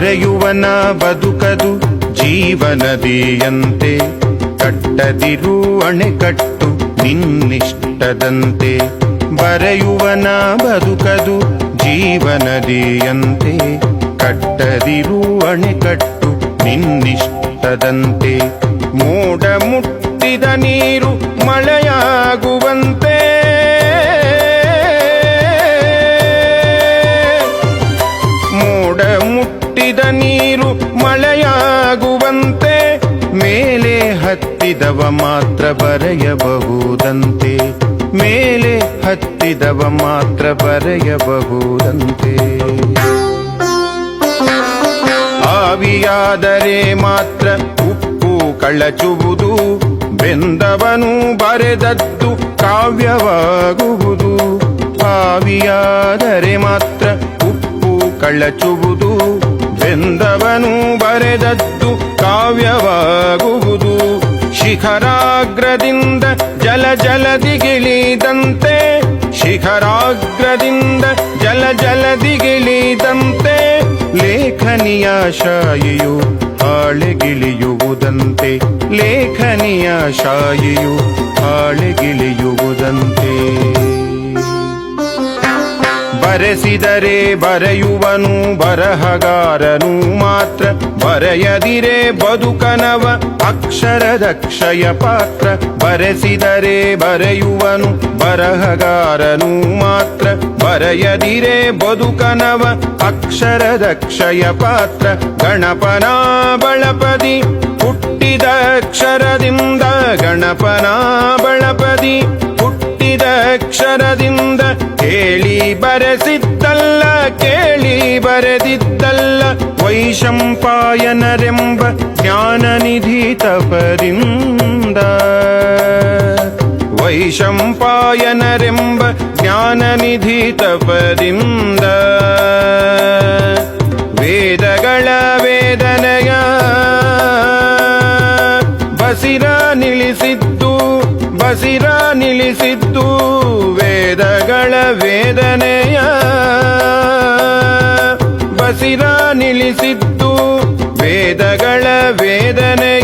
ಬರೆಯುವನ ಬದುಕದು ಜೀವನದಿಯಂತೆ. ಕಟ್ಟದಿರು ಅಣೆಕಟ್ಟು ನಿನ್ನಿಷ್ಟದಂತೆ. ಬರೆಯುವನ ಬದುಕದು ಜೀವನದಿಯಂತೆ. ಕಟ್ಟದಿರು ಅಣೆಕಟ್ಟು ನಿನ್ನಿಷ್ಟದಂತೆ. ಮೋಡ ಮುಟ್ಟಿದ ನೀರು ಮಳೆಯಾಗುವಂತೆ. ಮುಟ್ಟಿದ ನೀರು ಮಳೆಯಾಗುವಂತೆ, ಮೇಲೆ ಹತ್ತಿದವ ಮಾತ್ರ ಬರೆಯಬಹುದಂತೆ, ಮೇಲೆ ಹತ್ತಿದವ ಮಾತ್ರ ಬರೆಯಬಹುದಂತೆ. ಆವಿಯಾದರೆ ಮಾತ್ರ ಉಪ್ಪು ಕಳಚುವುದು, ಬೆಂದವನು ಬರೆದದ್ದು ಕಾವ್ಯವಾಗುವುದು. ಆವಿಯಾದರೆ ಮಾತ್ರ ಉಪ್ಪು ಕಳಚುವುದು ಬೆಂದವನು ಬರೆದದ್ದು ಕಾವ್ಯವಾಗುವುದು. ಶಿಖರಾಗ್ರದಿಂದ ಜಲ ಜಲದಿಗಿಳಿದಂತೆ ಶಿಖರಾಗ್ರದಿಂದ ಜಲ ಜಲದಿಗಿಳಿದಂತೆ ಲೇಖನಿಯ ಶಾಯಿಯು ಹಾಳೆಗಿಳಿಯುವುದಂತೆ ಲೇಖನಿಯ ಶಾಯಿಯು ಬರೆಸಿದರೆ ಬರೆಯುವನು ಬರಹಗಾರನು ಮಾತ್ರ. ಬರೆಯದಿರೆ ಬದುಕನವ ಅಕ್ಷರದಕ್ಷಯ ಪಾತ್ರ. ಬರೆಸಿದರೆ ಬರೆಯುವನು ಬರಹಗಾರನು ಮಾತ್ರ. ಬರೆಯದಿರೆ ಬದುಕನವ ಅಕ್ಷರದಕ್ಷಯ ಪಾತ್ರ. ಗಣಪನ ಬಳಪದಿ ಹುಟ್ಟಿದ ಅಕ್ಷರದಿಂದ ಗಣಪನ ಬಳಪದಿ ಹುಟ್ಟಿದ ಅಕ್ಷರದಿಂದ ಬರೆಸಿದ್ದಲ್ಲ ಕೇಳಿ ಬರೆದಿದ್ದಲ್ಲ, ವೈಶಂಪಾಯನರೆಂಬ ಜ್ಞಾನನಿಧಿ ತಪದಿಂದ. ವೈಶಂಪಾಯನರೆಂಬ ಜ್ಞಾನನಿಧಿ ತಪದಿಂದ. ವೇದಗಳ ವೇದನೆಯ ಬಸಿರ ನಿಲ್ಲಿಸಿದ್ದು ಬಸಿರ ನಿಲ್ಲಿಸಿದ್ದು ವೇದನೆಯ ಬಸಿರ ನಿಲ್ಲಿಸಿದ್ದು ವೇದಗಳ ವೇದನೆಯ